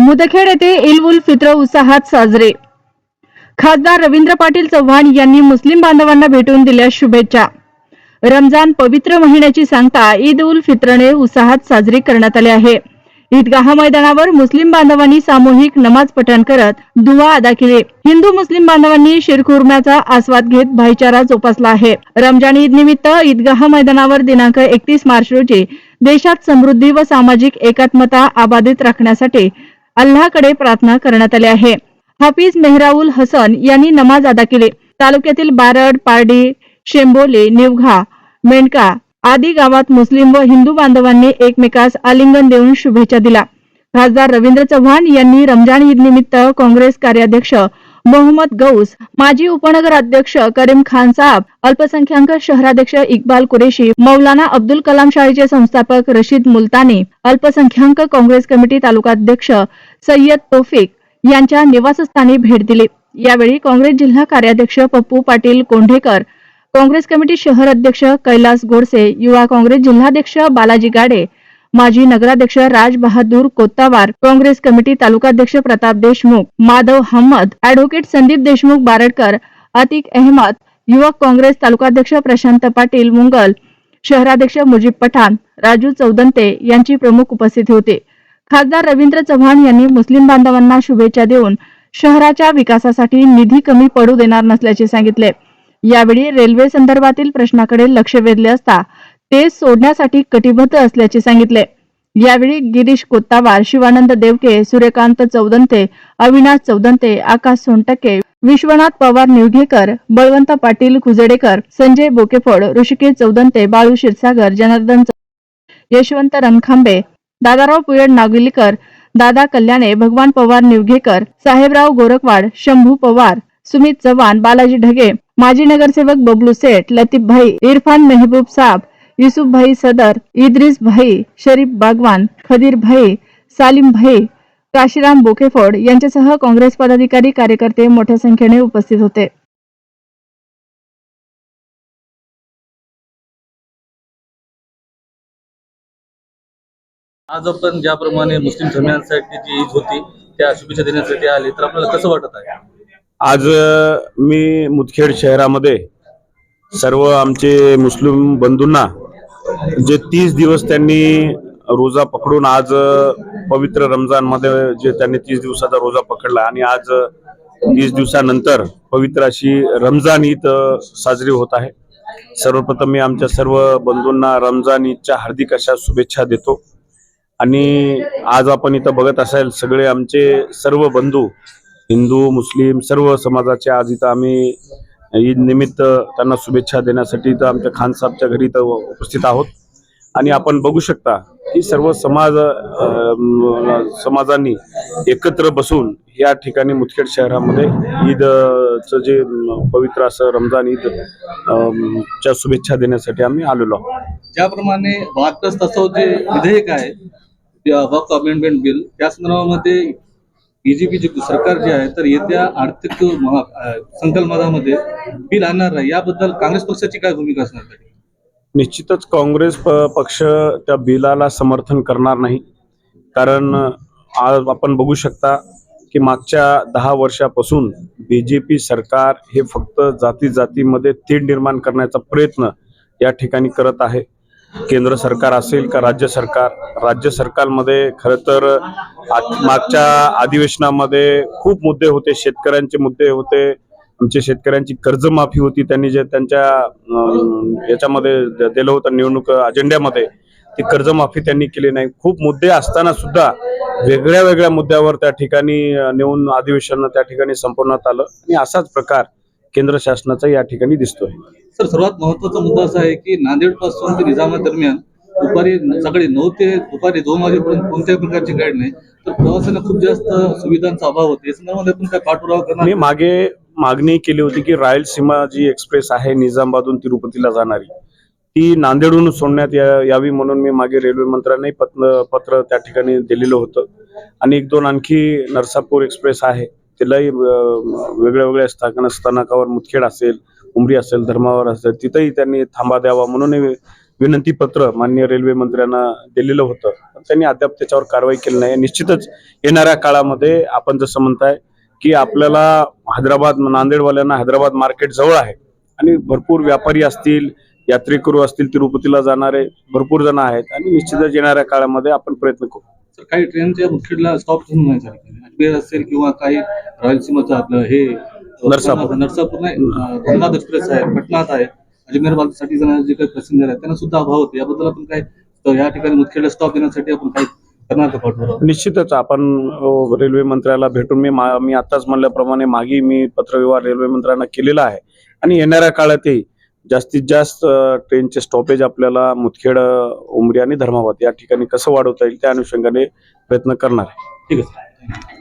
मुदखेड येथे इल उल फित्र उत्साहात साजरे. खासदार रवींद्र पाटील चव्हाण यांनी मुस्लिम बांधवांना भेटून दिल्या शुभेच्छा. रमजान पवित्र महिन्याची सांगता ईद उल फित्रने उत्साहात साजरी करण्यात आली आहे. ईदगाह मैदानावर मुस्लिम बांधवांनी सामूहिक नमाज पठण करत दुवा अदा केले. हिंदू मुस्लिम बांधवांनी शिरखुर्म्याचा आस्वाद घेत भाईचारा जोपासला आहे. रमजान ईद निमित्त ईदगाह मैदानावर दिनांक एकतीस मार्च रोजी देशात समृद्धी व सामाजिक एकात्मता अबाधित राखण्यासाठी अल्लाकडे प्रार्थना करण्यात आली आहे. हाफिज मेहराउल हसन यांनी नमाज अदा केली. तालुक्यातील बारड पारडी शेंबोली निवघा मेंढका आदी गावात मुस्लिम व हिंदू बांधवांनी एकमेकास आलिंगन देऊन शुभेच्छा दिला खासदार रवींद्र चव्हाण यांनी रमजान ईद निमित्त काँग्रेस कार्याध्यक्ष मोहम्मद गौस माजी उपनगर अध्यक्ष करीम खान साहब अल्पसंख्याक शहराध्यक्ष इक्बाल कुरेशी मौलाना अब्दुल कलाम शाळेचे संस्थापक रशीद मुलतानी अल्पसंख्याक काँग्रेस कमिटी तालुकाध्यक्ष सय्यद तोफिक यांच्या निवासस्थानी भेट दिली. यावेळी काँग्रेस जिल्हा कार्याध्यक्ष पप्पू पाटील कोंढेकर काँग्रेस कमिटी शहर अध्यक्ष कैलास गोडसे युवा काँग्रेस जिल्हाध्यक्ष बालाजी गाडे माजी नगराध्यक्ष राज बहादूर कोत्तावार काँग्रेस कमिटी तालुकाध्यक्ष प्रताप देशमुख माधव अहमद अॅडव्होकेट संदीप देशमुख बारडकर अतिक अहमद युवक काँग्रेस तालुकाध्यक्ष प्रशांत पाटील मुंगल शहराध्यक्ष मुजीब पठाण राजू चौदंते यांची प्रमुख उपस्थिती होती. खासदार रवींद्र चव्हाण यांनी मुस्लिम बांधवांना शुभेच्छा देऊन शहराच्या विकासासाठी निधी कमी पडू देणार नसल्याचे सांगितले. यावेळी रेल्वे संदर्भातील प्रश्नाकडे लक्ष वेधले असता ते सोडण्यासाठी कटिबद्ध असल्याचे सांगितले. यावेळी गिरीश कोत्तावार शिवानंद देवके सूर्यकांत चौदंते अविनाश चौदंते आकाश सोनटके विश्वनाथ पवार निवघेकर बळवंत पाटील खुजेडेकर संजय बोकेफोड ऋषिकेश चौदंते बाळू क्षीरसागर जनार्दन यशवंत रणखांबे दादाराव पुयड नागविलीकर दादा कल्याणे भगवान पवार निवघेकर साहेबराव गोरखवाड शंभू पवार सुमित चव्हाण बालाजी ढगे माजी नगरसेवक बबलू सेठ लतीफ भाई इरफान मेहबूब साब युसुफ भाई सदर इद्रिस भाई शरीफ बागवान खदीर भाई सालिम भाई काशीराम बोकेफोड यांच्यासह काँग्रेस पदाधिकारी कार्यकर्ते मोठ्या संख्येने उपस्थित होते. आज आपण ज्याप्रमाणे मुस्लिम धर्मियांसाठी जी ईद होती त्या शुभेच्छा देण्यासाठी आले तर आपल्याला कसं वाटत आहे? आज मी मुदखेड शहरामध्ये सर्व आमचे मुस्लिम बंधूंना जे तीस दिवस त्यांनी रोजा पकडून आज पवित्र रमजानमध्ये जे त्यांनी तीस दिवसाचा रोजा पकडला आणि आज तीस दिवसानंतर पवित्र अशी रमजान ईद साजरी होत आहे. सर्वप्रथम मी आमच्या सर्व बंधूंना रमजान ईदच्या हार्दिक अशा शुभेच्छा देतो. आणि आज आपण इथं बघत असाल सगळे आमचे सर्व बंधू हिंदू मुस्लिम सर्व समाजाचे आज इथं आम्ही ईद निमित्त त्यांना शुभेच्छा देण्यासाठी इथं आमच्या खान साहेबच्या घरी इथं उपस्थित आहोत. आणि आपण बघू शकता की सर्व समाज समाजांनी एकत्र बसून या ठिकाणी मुदखेड शहरामध्ये ईदचं जे पवित्र असं रमजान ईद च्या शुभेच्छा देण्यासाठी आम्ही आलेलो आहोत. ज्याप्रमाणे बहात्तर तसं जे विधेयक आहे वक अमेंडमेंट बिल त्या संदर्भामध्ये बीजेपी जे सरकार जे आहे तर येत्या आर्थिक महा संकल्पनामध्ये बिल आणणार नाही. याबद्दल काँग्रेस पक्षाची काय भूमिका असणार आहे? निश्चितच काँग्रेस पक्ष त्या बिलाला समर्थन करणार नाही. कारण आज आपण बघू शकता की मागच्या दहा वर्षापासून बी जे पी सरकार हे फक्त जाती जातीमध्ये तेढ निर्माण करण्याचा प्रयत्न या ठिकाणी करत आहे. केंद्र सरकार असेल का राज्य सरकार? राज्य सरकारमध्ये खरं तर मागच्या अधिवेशनामध्ये खूप मुद्दे होते शेतकऱ्यांचे मुद्दे होते. आमच्या शेतकऱ्यांची कर्जमाफी होती त्यांनी जे त्यांच्या याच्यामध्ये दिलं होतं निवडणूक अजेंड्यामध्ये. ती कर्जमाफी त्यांनी केली नाही. खूप मुद्दे असताना सुद्धा वेगळ्या वेगळ्या मुद्द्यावर त्या ठिकाणी नेऊन अधिवेशन त्या ठिकाणी संपवण्यात आलं. आणि असाच प्रकार केंद्र शासनाचा या ठिकाणी दिसतोय. सर सर्वात महत्त्वाचा मुद्दा असा आहे की नांदेडपासून ते निजामा दरम्यान दुपारी सकाळी नऊ ते दुपारी दोन वाजेपर्यंत कोणत्याही प्रकारची गाडी नाही. तर प्रवाशांना खूप जास्त सुविधांचा अभाव होतो. या संदर्भामध्ये पण काय पाठपुरावा करणार मी मागे मागणी केली होती की रायलसीमा जी एक्सप्रेस आहे निजामाबादून तिरुपतीला जाणारी. ती नांदेडहून सोडण्यात या- यावी म्हणून मी मागे रेल्वे मंत्र्यांनाही पत्र पत्र त्या ठिकाणी दिलेलं होतं. आणि एक दोन आणखी नरसापूर एक्सप्रेस आहे. तिलाही वेगळ्या वेगळ्या स्थानक स्थानकावर मुतखेड असेल उमरी असेल धर्मावर असेल तिथंही त्यांनी थांबा द्यावा म्हणूनही विनंती पत्र माननीय रेल्वे मंत्र्यांना दिलेलं होतं. त्यांनी अद्याप त्याच्यावर कारवाई केली नाही. निश्चितच येणाऱ्या काळामध्ये आपण जसं म्हणताय की आपल्याला हैदराबाद नांदेडवाल्यांना हैदराबाद मार्केट जवळ आहे आणि भरपूर व्यापारी असतील यात्रेकरू असतील तिरुपतीला जाणारे भरपूर जण आहेत आणि निश्चितच येणाऱ्या काळामध्ये आपण प्रयत्न करू. काही ट्रेनच्या मुदखेडला स्टॉप नाही झाले अजमेर असेल किंवा काही रायलसीमाचं आपलं हे नरसापूर. नरसापूर नाही धनबाद एक्सप्रेस आहे पटनात आहे अजमेरसाठी जाणारे जे काही पॅसेंजर आहेत त्यांना सुद्धा अभाव होते. याबद्दल आपण काय तर या ठिकाणी मुदखेडला स्टॉप देण्यासाठी आपण काय निश्चितच आपण रेल्वे मंत्र्याला भेटून मी मा- मी आताच म्हणल्याप्रमाणे मागे मी पत्रव्यवहार रेल्वे मंत्र्यांना केलेला आहे. आणि येणाऱ्या काळातही जास्तीत जास्त ट्रेनचे स्टॉपेज आपल्याला मुदखेड उमरी आणि धर्माबाद या ठिकाणी कसं वाढवता येईल त्या अनुषंगाने प्रयत्न करणार आहे. ठीक आहे